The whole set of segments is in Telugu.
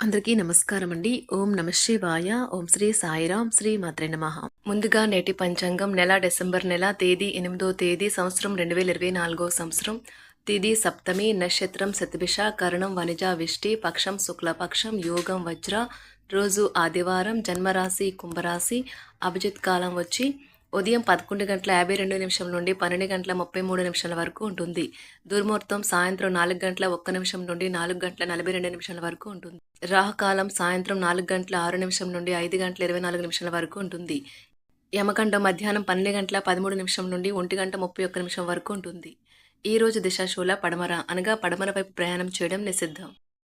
అందరికీ నమస్కారం అండి ఓం నమ శివాయ. ఓం శ్రీ సాయిరాం. శ్రీ మాత్రే నమ. ముందుగా నేటి పంచాంగం నెల డిసెంబర్ నెల తేదీ ఎనిమిదో తేదీ సంవత్సరం రెండు వేల ఇరవై నాలుగో సంవత్సరం. తిది సప్తమి నక్షత్రం శతభిష కరణం వనిజ విష్టి పక్షం శుక్లపక్షం యోగం వజ్ర. రోజు ఆదివారం జన్మరాశి కుంభరాశి. అభిజిత్ కాలం వచ్చి ఉదయం పదకొండు గంటల యాభై రెండు నిమిషం నుండి పన్నెండు గంటల ముప్పై మూడు నిమిషాల వరకు ఉంటుంది. దుర్ముహూర్తం సాయంత్రం నాలుగు గంటల ఒక్క నిమిషం నుండి నాలుగు గంటల నలభై రెండు నిమిషాల వరకు ఉంటుంది. రాహుకాలం సాయంత్రం నాలుగు గంటల ఆరు నిమిషం నుండి ఐదు గంటల ఇరవై నాలుగు నిమిషాల వరకు ఉంటుంది. యమకండం మధ్యాహ్నం పన్నెండు గంటల పదమూడు నిమిషం నుండి ఒంటి గంట ముప్పై ఒక్క నిమిషం వరకు ఉంటుంది. ఈ రోజు దిశాశూల పడమర అనగా పడమర వైపు ప్రయాణం చేయడం నిషిద్ధం.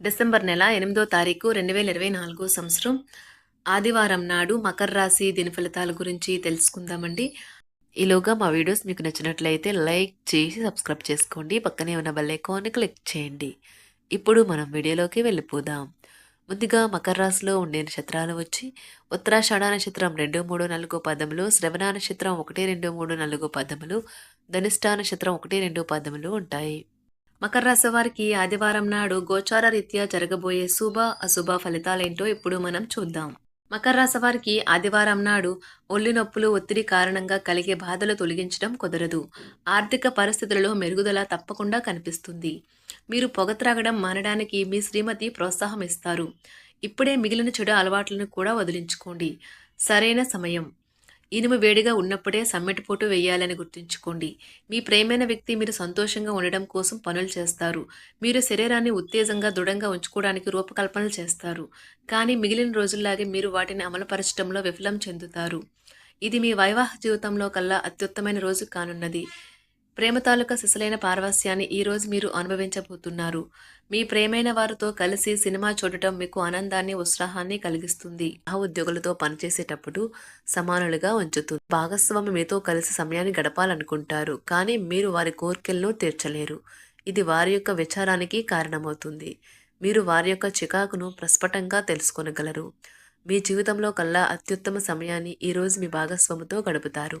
డిసెంబర్ నెల ఎనిమిదో తారీఖు రెండు వేల ఇరవై నాలుగో సంవత్సరం. ఆదివారం నాడు మకర రాశి దిన ఫలితాల గురించి తెలుసుకుందామండి. ఈలోగా మా వీడియోస్ మీకు నచ్చినట్లయితే లైక్ చేసి సబ్స్క్రైబ్ చేసుకోండి. పక్కనే ఉన్న బెల్ ఐకాన్ని క్లిక్ చేయండి. ఇప్పుడు మనం వీడియోలోకి వెళ్ళిపోదాం. ముందుగా మకర రాశిలో ఉండే నక్షత్రాలు వచ్చి ఉత్తరాషాఢ నక్షత్రం రెండు మూడు నాలుగు పదములు శ్రవణ నక్షత్రం ఒకటి రెండు మూడు నాలుగు పదములు ధనిష్ట నక్షత్రం ఒకటి రెండు పదములు ఉంటాయి. మకర రాశి వారికి ఆదివారం నాడు గోచార రీత్యా జరగబోయే శుభ అశుభ ఫలితాలేంటో ఇప్పుడు మనం చూద్దాం. మకర రాశి వారికి ఆదివారం నాడు ఒళ్ళు నొప్పులు ఒత్తిడి కారణంగా కలిగే బాధలు తొలగించడం కుదరదు. ఆర్థిక పరిస్థితులలో మెరుగుదల తప్పకుండా కనిపిస్తుంది. మీరు పొగ త్రాగడం మానడానికి మీ శ్రీమతి ప్రోత్సాహం ఇస్తారు. ఇప్పుడే మిగిలిన చెడు అలవాట్లను కూడా వదిలించుకోండి. సరైన సమయం. ఇనుము వేడిగా ఉన్నప్పుడే సమ్మెటిపోటు వేయాలని గుర్తుంచుకోండి. మీ ప్రేమైన వ్యక్తి మీరు సంతోషంగా ఉండడం కోసం పనులు చేస్తారు. మీరు శరీరాన్ని ఉత్తేజంగా దృఢంగా ఉంచుకోవడానికి రూపకల్పనలు చేస్తారు. కానీ మిగిలిన రోజుల్లాగే మీరు వాటిని అమలుపరచడంలో విఫలం చెందుతారు. ఇది మీ వైవాహ జీవితంలో కల్లా అత్యుత్తమైన రోజు కానున్నది. ప్రేమ తాలూకా సిసలైన పారవస్యాన్ని ఈరోజు మీరు అనుభవించబోతున్నారు. మీ ప్రేమైన వారితో కలిసి సినిమా చూడటం మీకు ఆనందాన్ని ఉత్సాహాన్ని కలిగిస్తుంది. ఆ ఉద్యోగులతో పనిచేసేటప్పుడు సమానులుగా ఉంచుతుంది. భాగస్వామి మీతో కలిసి సమయాన్ని గడపాలనుకుంటారు కానీ మీరు వారి కోరికలను తీర్చలేరు. ఇది వారి యొక్క విచారానికి కారణమవుతుంది. మీరు వారి యొక్క చికాకును ప్రస్ఫుటంగా తెలుసుకొనగలరు. మీ జీవితంలో కల్లా అత్యుత్తమ సమయాన్ని ఈరోజు మీ భాగస్వామితో గడుపుతారు.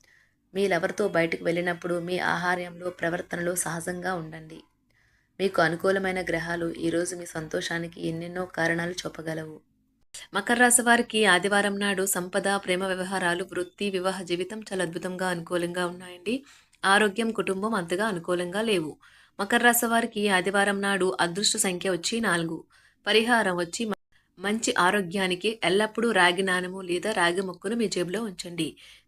మీ లవర్తో బయటకు వెళ్ళినప్పుడు మీ ఆహార్యంలో ప్రవర్తనలో సహజంగా ఉండండి. మీకు అనుకూలమైన గ్రహాలు ఈరోజు మీ సంతోషానికి ఎన్నెన్నో కారణాలు చూపగలవు. మకర రాశి వారికి ఆదివారం నాడు సంపద ప్రేమ వ్యవహారాలు వృత్తి వివాహ జీవితం చాలా అద్భుతంగా అనుకూలంగా ఉన్నాయండి. ఆరోగ్యం కుటుంబం అంతగా అనుకూలంగా లేవు. మకర రాశి వారికి ఆదివారం నాడు అదృష్ట సంఖ్య వచ్చి నాలుగు. పరిహారం వచ్చి మంచి ఆరోగ్యానికి ఎల్లప్పుడూ రాగి నాణము లేదా రాగి ముక్కును మీ జేబులో ఉంచండి.